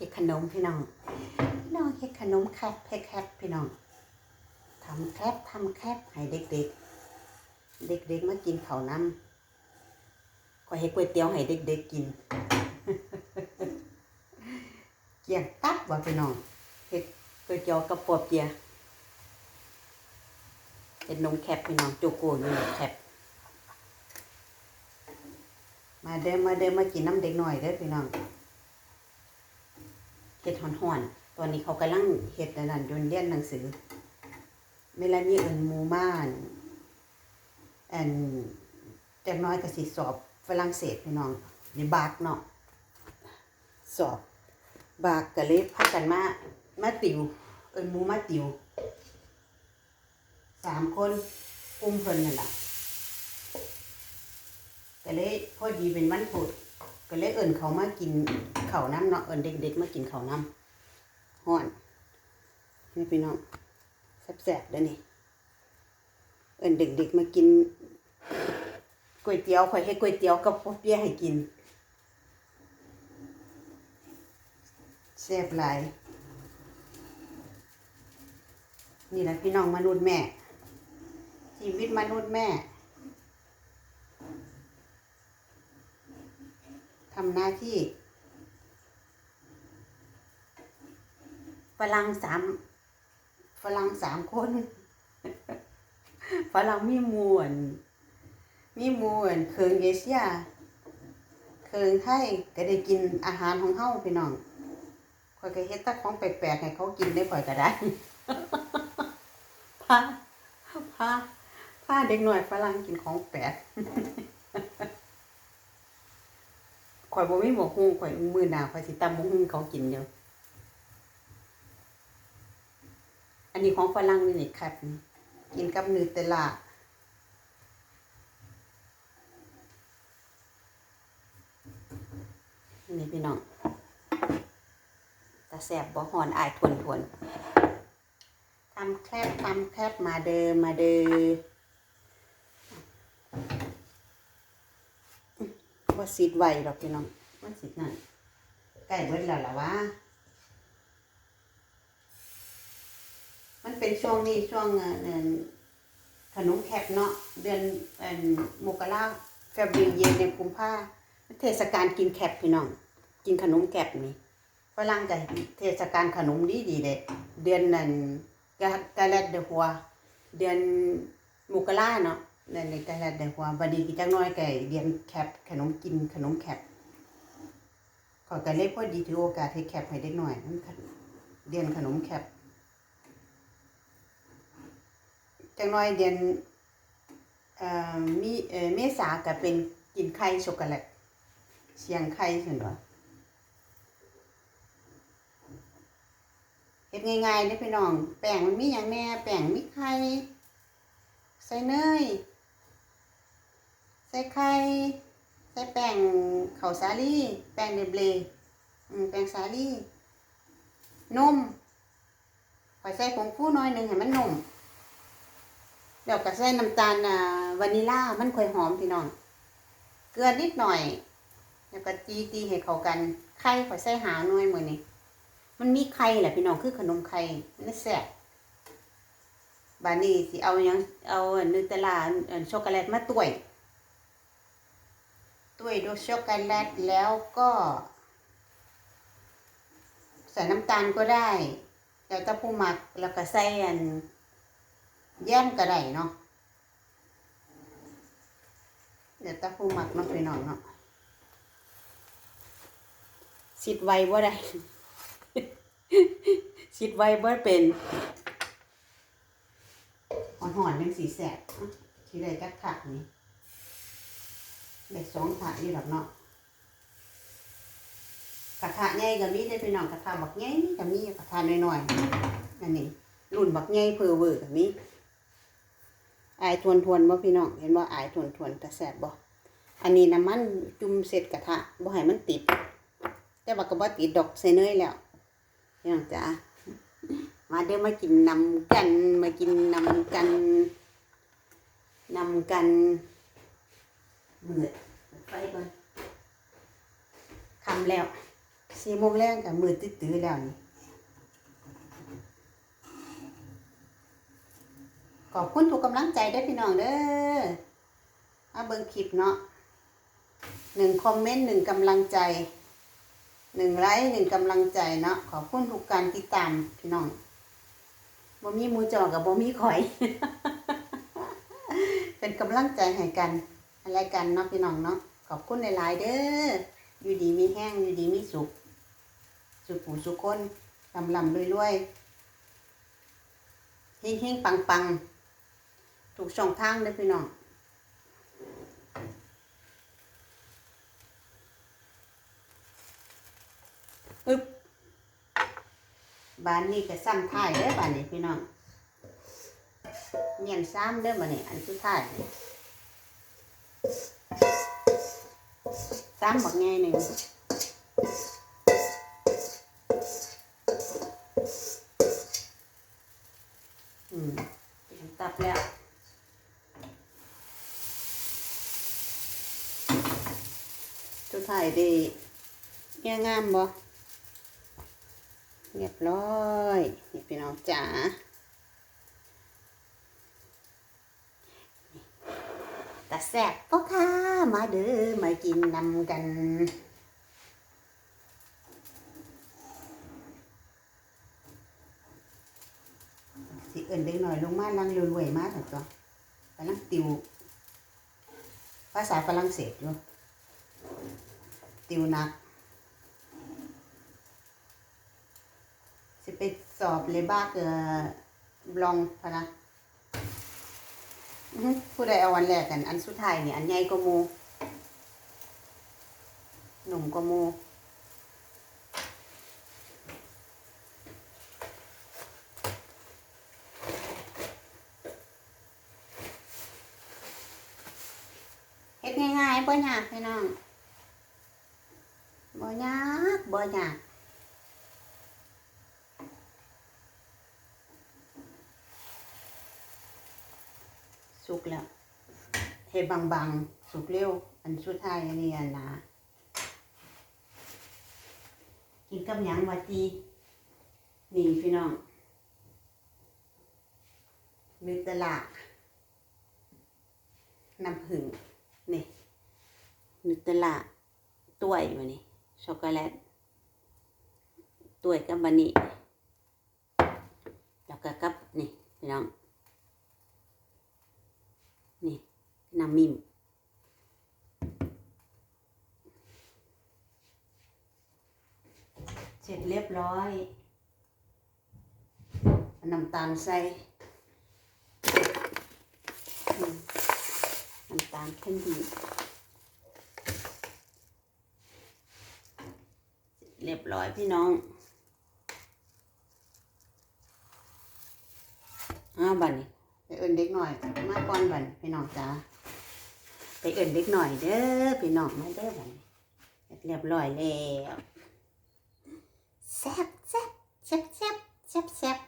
เฮ็ดขนมพี่น้องพี่น้องเฮ็ดขนมแคบแคบพี่น้องทำแคบทำแคบให้เด็กๆ เด็กๆมากินข้าวน้ำขอยเฮ็ดก๋วยเตี๋ยวให้เด็กๆกินเกี่ยงตับว่าพี่น้องเฮ็ดก๋วยเตี๋ยวกับปอเปียเฮ็ดนมแคบพี่น้องโจโก้นี่นมแคบมาเด้อมาเด้อมากินน้ำเด็กหน่อยเด้อพี่น้อง เฮ็ดห่อนๆตอนนี้เขากำลังเฮ็ดนั่นยนเรียนหนังสือเมลานี่เอินมูม่านแอนจักน้อยกสิสอบฝรั่งเศสพี่น้องนี่บากเนาะสอบ บากก็เลยพากันมามาติว เอินมูมาติวสามคนกลุ่มเพิ่นนั่นแหละก็เลยพอดีเป็นวันพุธ ก็เลยเอิญเขามากินเขาน้ำเนาะเอิญเด็กๆมากินเขาน้ำฮ้อนนี่พี่น้องแซ่บๆเด้อนี่เอิญเด็กๆมากินก๋วยเตี๋ยวข่อยให้ก๋วยเตี๋ยวกับเปี๊ยให้กินแซ่บหลายนี่แหละพี่น้องมนุษย์แม่ชีวิตมนุษย์แม่ ทำหน้าที่ฝรั่งสามฝรั่งสามคนฝรั่งมีมวนมีมวนเคิงเอเชียเคิงไทยก็ได้กินอาหารของเฮาพี่น้องข่อยก็เฮ็ดตะของแปลกๆให้เขากินได้ข่อยก็ได้พาพาพาเด็กหน่อยฝรั่งกินของแปลก ข่อยบ่มีหมกฮุงข่อยมือหนาข่อยสิตำหมกฮุงเขากินเดียวอันนี้ของฝรั่งนี่นี่ครับกินกับนูเตลล่านี่พี่น้องตาแสบบ่หอนอายทวนทวนทำแคบทำแคบมาเดิมมาเดิม ว่าสิดไวหรอกพี่น้องว่าสิดนั่นใกล้เบิดแล้วล่ะวะมันเป็นช่วงนี้ช่วงเดือนขนมแคบเนาะเดือนเอ่อมกราเฟบรีเย็นในกุมภาเทศกาลกินแคบพี่น้อง กินขนมแคบนี่ฝรั่งกับเทศกาลขนมดีดีๆเลยเดือนนั้นกะกะแลดเดหัว เดือนมกราเนาะ นั่นในกะแลดเดหัวบัดนี้กี่จักหน้อยไก่เดือนแคบขนมกินขนมแคบขอยก็เลยพอดีถือโอกาสให้แคบให้เด็กหน่อยมันขนเดือนขนมแคบจักหน้อยเดือนเอ่อมีเอ่อเมษาก็เป็นกินไข่ช็อกโกแลตเสียงไข่ซั่นว่าเฮ็ดง่ายๆเด้พี่น้อง แป้งมันมีหยังแน่ แป้งมีไข่ใส่เนย ใส่ไข่ใส่แป้งข้าวสาลีแป้งเดบเลอืมแป้งสาลีนมข่อใส่ผงฟูน่อยหนึงให้มันนุ่มแล้วก็ใส่น้ำตาลวานิลลามันค่อยหอมพี่น้องเกลือนิดหน่อยแล้วก็ตีตีให้เข้ากันไข่ข่อใส่หาหน่อยมือนี้มันมีไข่แหละพี่น้องคือขนมไข่มันแซ่บบานี้สิเอายังเอานูเตลาอันช็อกโกแลตมาต้วย ต้วยด้วยช็อกโกแลตแล้วก็ ใส่น้ำตาลก็ได้ แล้วแต่ผู้มักแล้วก็ใส่อันแย้มก็ได้เนาะเดี๋ยวต่ผู้มักเนาะพี่น้องเนาะสิดไวบ่ได้สิดไวบ่เป็นหอนหอนๆเป็นสีแสบทีใดจักถักนี่ ได้สองถักนี่หรอกเนาะกระทะใหญ่ก็มีได้อพี่น้องกระทะบักใหญ่ก็มีกระทะน้อยๆนั่นนี่รุ่นบักใหญ่เพอเวอร์ก็มีอายทวนทวนๆบ่พี่น้องเห็นบ่อายทวนทวนๆแต่แสบบ่อันนี้น้ำมันจุ่มเสร็จกระทะบ่ให้มันติด แต่ว่าก็บ่ติดดอกใส่เนยแล้วพี่น้องจ๋ามาเดี๋ยวมากินนำกันมากินนำกันนำกัน เบื่อไฟก่อนคำแล้วสี่โมงแรงกับมือตื้อแล้วนี่ขอบคุณทุกกำลังใจได้อพี่น้องเด้อมาเบิ่งคลิปเนาะหนึ่งคอมเมนต์หนึ่งกำลังใจหนึ่งไลค์หนึ่งกำลังใจเนาะขอบคุณทุกการติดตามพี่น้องบ่มีมูจอกับบ่มีข่อย เป็นกำลังใจให้กัน อะไรกันเนาะพี่น้องเนาะขอบคุณหลายๆเด้ออยู่ดีมีแห้งอยู่ดีมีสุขสุขผูสุขคนลำลำรวยรวยเฮงเฮงปังปังถูกช่องทางเด้อพี่น้องอึ๊บบ้านนี้ก็ซ้ำท้ายเด้อบ้านนี้พี่น้องเมียนซ้ำเด้อบ้านนี้อันสุดท้าย นี่ซ้ำบักไงหนึ่งอืมตับแล้วสุ ดท้ายดีแง่บ่เรียบร้อยนี่พี่น้องจ๋าตาแซ่บพ่อค่ะมาเด้อมากินนำกันสิเอินเด็กหน่อยลงมาลังรวยๆมากตัวกำลังติว ภาษาฝรั่งเศสอยู่ติวนักสิไปสอบเลยบ้าเกอบลองพนะ ผู้ใดเอาวันแรกกัน อันสุดท้ายเนี่ยอันใหญ่กว่าหมูหนุ่มกว่าหมูเฮ็ดง่ายๆบ่ยากพี่น้องบ่ยากบ่ยาก สุกแล้วเฮ็ดบางๆ สุกเร็ว อันสุดท้ายอันนี้อันหนากินกับหยังวะจีนี่พี่น้องมีตลาดน้ำผึ้งนี่นูเทลล่าตัวยมานี่ช็อกโกแลตตัวยกับบานี่แล้วก็กับนี่พี่น้อง นี่น้ำมิมเสร็จเรียบร้อยเอาน้ำตาลใส่อืมน้ำตาลขึ้นดีเรียบร้อยพี่น้องอ้าวบันไปเอินเด็กหน่อย มาก่อนบันพี่น้องจ้าไปเอินเด็กหน่อยเด้อพี่น้องมาเด้อบันเรียบร้อยแล้วแซ่บแซ่บแซ่บแซ่บแซ่บแซ่บ